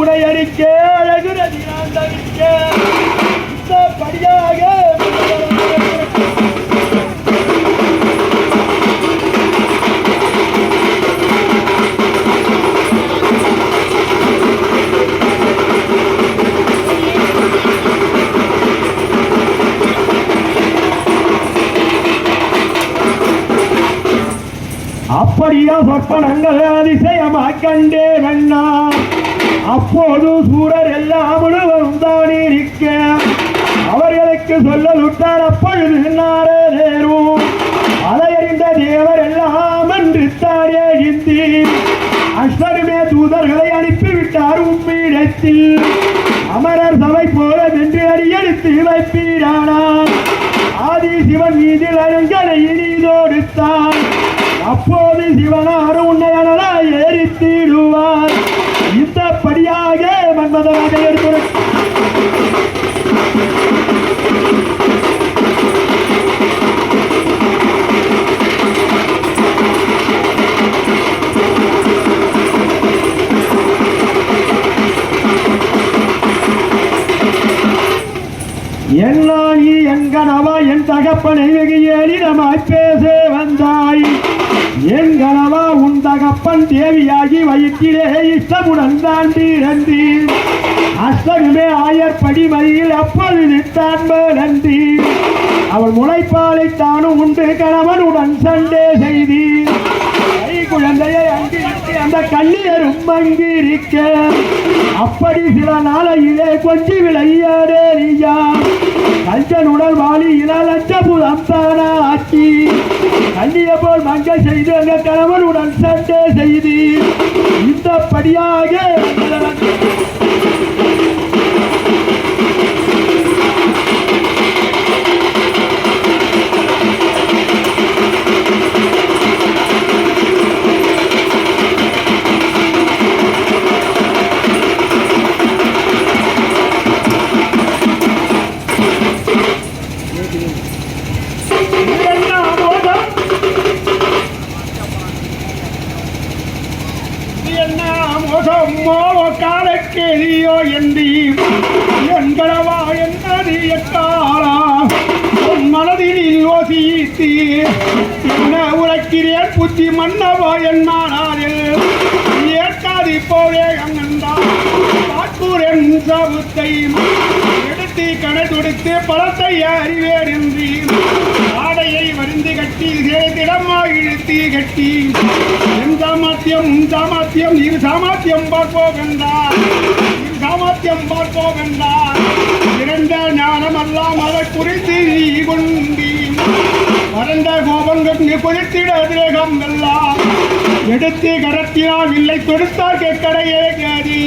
உடையடிக்க அழகு ரதியான் படியாக அப்படியா சொற்பனங்களை அதிசயமாக கண்டே வண்ணா. அப்போது சூரர் எல்லாம் முழுவதும் தான் இருக்க அவர்களுக்கு சொல்லலுட்டார் அப்பொழுது நாரே நேரும் அலையறிந்த தேவர் எல்லாம் என்று தானே இந்தி. அஸ்வருமே தூதர்களை அனுப்பிவிட்டார் உம்மிடத்தில் அமரர் சபை போல நின்று அடியெடுத்து வைப்பீரானார். ஆதி சிவன் மீதில் அருங்கனை இனிதோடுத்தான் அப்போது சிவனார் உன்னை அனலா என்னாயி எங்கனவா என் தகப்பனை வெகு எளிதமாய் பேச வந்தாய். என் கணவா உன் தகப்பன் தேவியாகி வயிற்றிலே இஷ்டமுடன் தாண்டி இறந்தீர் அஷ்டகுமே ஆயர் மறியில் அப்பொழுது தான் நன்றி அவள் முளைப்பாலை தானும் உண்டு கணவனுடன் சண்டே செய்தீர். கை குழந்தையை அங்கிருக்க அந்த கண்ணியரும் அங்கிருக்க அப்படி சில நாளையிலே கொஞ்சி விளையாடேறியா கஞ்சனுடன் இளலஞ்ச அச்சபுதம் தானாக்கி. கண்ணிய போல் மங்க செய்து அந்த கணவனுடன் சண்டே செய்து. இந்தபடியாக என்ன மோகம் என்று என்களவா என்னது எட்டாரா உன் மனதில் யோசித்து என்ன உரைக்கிறேன் புத்தி மன்னவா என்னானாரில் ஏற்காது போலே அங்கந்தான் பாக்கூரன் சவுத்தை. எடுத்து பழத்தை அறிவேன் என்று ஆடையை கட்டி இதே திடமா இழுத்தி கட்டி. என் சாமாத்தியம் உன் சாமாத்தியம் இரு சாமர்த்தியம் பார்ப்போகண்டார் இரு சாமர்த்தியம் பார்ப்போகண்டார் இறந்த ஞானமல்லாம் அதை குறித்து நீ கொண்டீ வறந்த கோபங்கள் குறித்திட அதிரேகம் எல்லாம் எடுத்து கரத்தினால் இல்லை தொடுத்தார் கடையே கேடி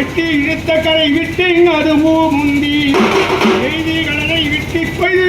எட்டி இழுத்த கரை விட்டு அது மூ முந்தி.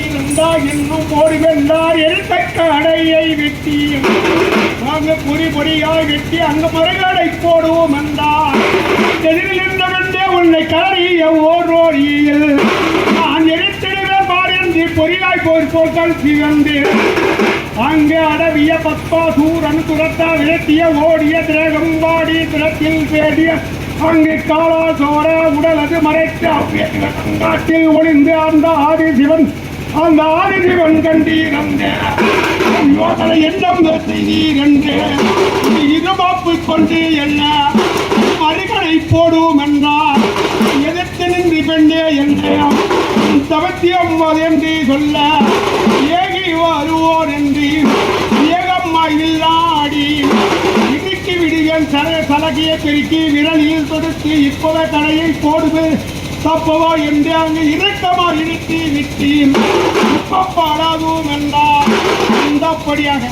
இருந்தா இன்னும் போடுவென்றார் எழுத்த அடையை வெட்டி வாங்க பொறி பொறியாய் வெட்டி அங்க முறைகளை போடுவோம் என்றார். எதிரில் இருந்தவன்றே உன்னை கலறிய ஓரோடியில் நான் எரித்திடுவேன் பாரந்தி பொறியாய் போர் போர்கள் சிவந்து அங்கே அடவிய பத்மா சூரன் துரத்தா விரட்டிய ஓடிய திரகம் வாடி திரத்தில் பேடிய அங்கு காலா சோர உடலது மறைத்து காட்டில் ஒளிந்து அந்த ஆதி சிவன் அந்த ஆதி கண்டீர் யோசனை எண்ணம் செய்தீர் என்று இருமாப்பு கொண்டு என்ன? மறுகளை போடுவோம் என்றார். எதிர்த்து நின்று பெண்ணே என்று. தவத்தியம் என்று சொல்ல ஏகி வருவோர் என்று. ஏகம்மா இல்லாடி இடுக்கி விடுவேன் சலகையை பெருக்கி விரலில் தொடுத்து இப்போதை தலையை போடுது. தப்பவா என்று அங்கு இறுக்கமா இழுத்தி விட்டீன் இப்பப்பாடாதும் என்றார் இந்தப்படியாக